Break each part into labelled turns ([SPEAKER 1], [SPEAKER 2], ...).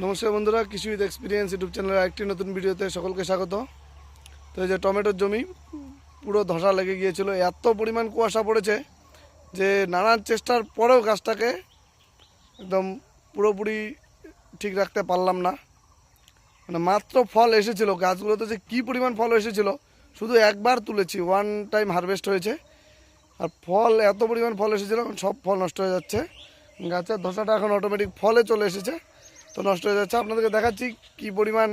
[SPEAKER 1] নমস্কার বন্ধুরা কৃষি উইথ এক্সপিরিয়েন্স ইউটিউব চ্যানেলের একটি নতুন ভিডিওতে সকলকে স্বাগত। তো এই যে টমেটোর জমি, পুরো ধসা লেগে গিয়েছিল। এত পরিমাণ কুয়াশা পড়েছে যে নানান চেষ্টার পরেও গাছটাকে একদম পুরোপুরি ঠিক রাখতে পারলাম না। মানে মাত্র ফল এসেছিল, গাছগুলোতে যে কী পরিমাণ ফল এসেছিল, শুধু একবার তুলেছি ওয়ান টাইম হারভেস্ট হয়েছে। আর ফল, এত পরিমাণ ফল এসেছিল, সব ফল নষ্ট হয়ে যাচ্ছে। গাছের ধসাটা এখন অটোমেটিক ফলে চলে এসেছে। তো নষ্ট হয়ে যাচ্ছে। আপনাদেরকে দেখাচ্ছি কি পরিমাণ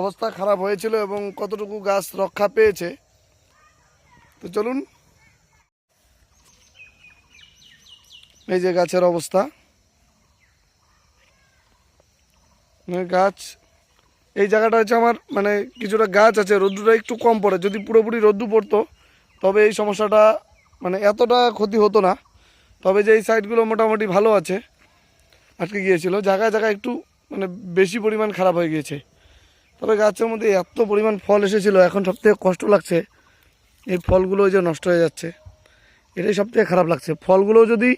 [SPEAKER 1] অবস্থা খারাপ হয়েছিল এবং কতটুকু গাছ রক্ষা পেয়েছে। তো চলুন। এই যে গাছের অবস্থা। গাছ, এই জায়গাটা হচ্ছে আমার মানে কিছুটা গাছ আছে রোদ্দুটা একটু কম পড়ে। যদি পুরোপুরি রোদ্দু পড়তো, তবে এই সমস্যাটা মানে এতটা ক্ষতি হতো না। তবে যে এই সাইডগুলো মোটামুটি ভালো আছে। আটকে গিয়েছিল। জায়গায় জায়গায় একটু মানে বেশি পরিমাণ খারাপ হয়ে গিয়েছে। তবে গাছের মধ্যে এত পরিমাণ ফল এসেছিল, এখন সবথেকে কষ্ট লাগছে। এই ফলগুলো যে নষ্ট হয়ে যাচ্ছে। এটাই সবথেকে খারাপ লাগছে। ফলগুলো যদি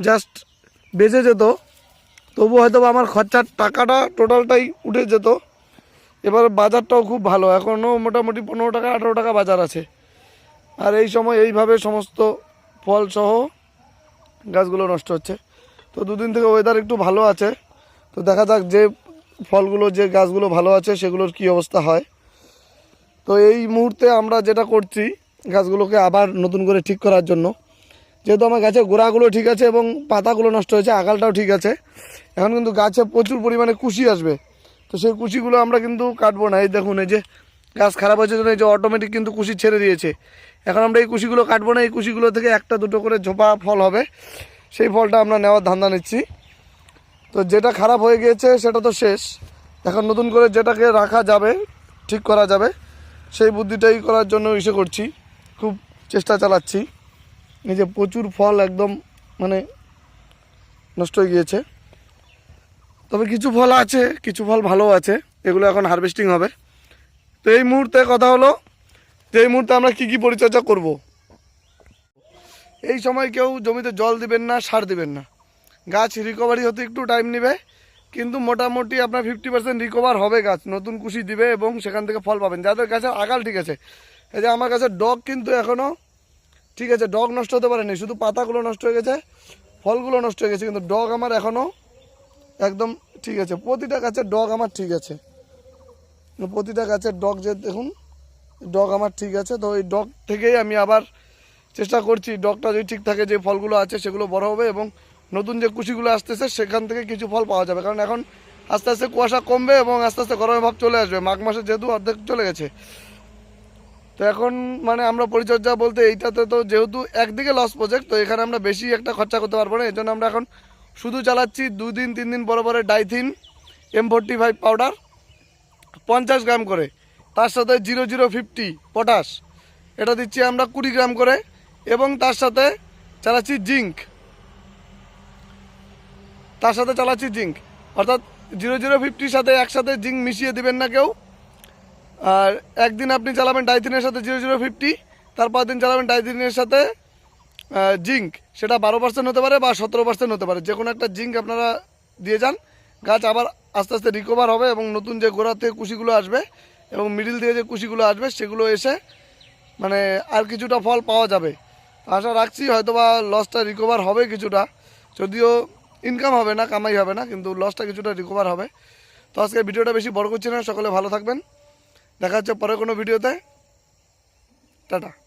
[SPEAKER 1] জাস্ট বেঁচে যেত তবু হয়তো আমার খরচার টাকাটা টোটালটাই উঠে যেত। এবার বাজারটাও খুব ভালো। এখনও মোটামুটি পনেরো টাকা, আঠেরো টাকা বাজার আছে। আর এই সময় এইভাবে সমস্ত ফলসহ গাছগুলো নষ্ট হচ্ছে। তো দুদিন থেকে ওয়েদার একটু ভালো আছে। তো দেখা যাক যে ফলগুলো, যে গাছগুলো ভালো আছে, সেগুলোর কি অবস্থা হয়। তো এই মুহূর্তে আমরা যেটা করছি, গাছগুলোকে আবার নতুন করে ঠিক করার জন্য। যেহেতু আমার গাছের গোড়াগুলো ঠিক আছে এবং পাতাগুলো নষ্ট হয়েছে, আগালটাও ঠিক আছে। এখন কিন্তু গাছে প্রচুর পরিমাণে কুশি আসবে। তো সেই কুশিগুলো আমরা কিন্তু কাটবো না। এই দেখুন, এই যে গাছ খারাপ হয়েছে জন্য এই যে অটোমেটিক কিন্তু কুশি ছেড়ে দিয়েছে। এখন আমরা এই কুশিগুলো কাটবো না। এই কুশিগুলো থেকে একটা দুটো করে ঝোপা ফল হবে। সেই ফলটা আমরা নেওয়ার ধান্দা নিচ্ছি। তো যেটা খারাপ হয়ে গিয়েছে, সেটা তো শেষ। এখন নতুন করে যেটাকে রাখা যাবে, ঠিক করা যাবে, সেই বুদ্ধিটাই করার জন্য ইসে করছি। খুব চেষ্টা চালাচ্ছি। এই যে প্রচুর ফল একদম মানে নষ্ট হয়ে গিয়েছে। তবে কিছু ফল আছে, কিছু ফল ভালো আছে, এগুলো এখন হারভেস্টিং হবে। তো এই মুহূর্তে কথা হলো, যে এই মুহূর্তে আমরা কী কী পরিচর্যা করব। এই সময় কেউ জমিতে জল দিবেন না, সার দিবেন না। গাছ রিকভারি হতে একটু টাইম নেবে, কিন্তু মোটামুটি আপনার ফিফটি পার্সেন্ট রিকভার হবে গাছ। নতুন কুশি দিবে এবং সেখান থেকে ফল পাবেন। যাদের গাছের আগাল ঠিক আছে, এই যে আমার কাছে ডগ কিন্তু এখনও ঠিক আছে, ডগ নষ্ট হতে পারেনি, শুধু পাতাগুলো নষ্ট হয়ে গেছে, ফলগুলো নষ্ট হয়ে গেছে, কিন্তু ডগ আমার এখনও একদম ঠিক আছে। প্রতিটা গাছের ডগ আমার ঠিক আছে। প্রতিটা গাছের ডগ যে, দেখুন, ডগ আমার ঠিক আছে। তো ওই ডগ থেকেই আমি আবার চেষ্টা করছি, ডগটা যদি ঠিক থাকে যে ফলগুলো আছে সেগুলো বড় হবে এবং নতুন যে কুশিগুলো আসতেছে সেখান থেকে কিছু ফল পাওয়া যাবে। কারণ এখন আস্তে আস্তে কুয়াশা কমবে এবং আস্তে আস্তে গরমের ভাব চলে আসবে। মাঘ মাসে যেহেতু অর্ধেক চলে গেছে। তো এখন মানে আমরা পরিচর্যা বলতে এইটাতে তো যেহেতু একদিকে লস প্রজেক্ট তো এখানে আমরা বেশি একটা খরচা করতে পারব না। এই জন্য আমরা এখন শুধু চালাচ্ছি দুই দিন তিন দিন পরে পরে Dithane M forty five powder পঞ্চাশ গ্রাম করে। তার সাথে জিরো জিরো ফিফটি পটাশ এটা দিচ্ছি আমরা কুড়ি গ্রাম করে। এবং তার সাথে চালাচ্ছি জিঙ্ক। তার সাথে চালাচ্ছি জিঙ্ক। অর্থাৎ জিরো জিরো ফিফটির সাথে একসাথে জিঙ্ক মিশিয়ে দিবেন না কেউ। আর একদিন আপনি চালাবেন ডাইথিনের সাথে জিরো জিরো ফিফটি তারপর দিন চালাবেন ডাইথিনের সাথে জিঙ্ক। সেটা বারো পার্সেন্ট হতে পারে বা সতেরো পার্সেন্ট হতে পারে। যে কোনো একটা জিঙ্ক আপনারা দিয়ে যান। গাছ আবার আস্তে আস্তে রিকভার হবে এবং নতুন যে গোড়া থেকে কুশিগুলো আসবে এবং মিডিল থেকে যে কুশিগুলো আসবে, সেগুলো এসে মানে আর কিছুটা ফল পাওয়া যাবে। আশা রাখছি হয়তো বা লসটা রিকভার হবে কিছুটা। যদিও ইনকাম হবে না, কামাই হবে না, কিন্তু লসটা কিছুটা রিকভার হবে। তো আজকে ভিডিওটা বেশি বড় করছি না, সকলে ভালো থাকবেন। দেখা হচ্ছে পরে কোনো ভিডিওতে। টাটা।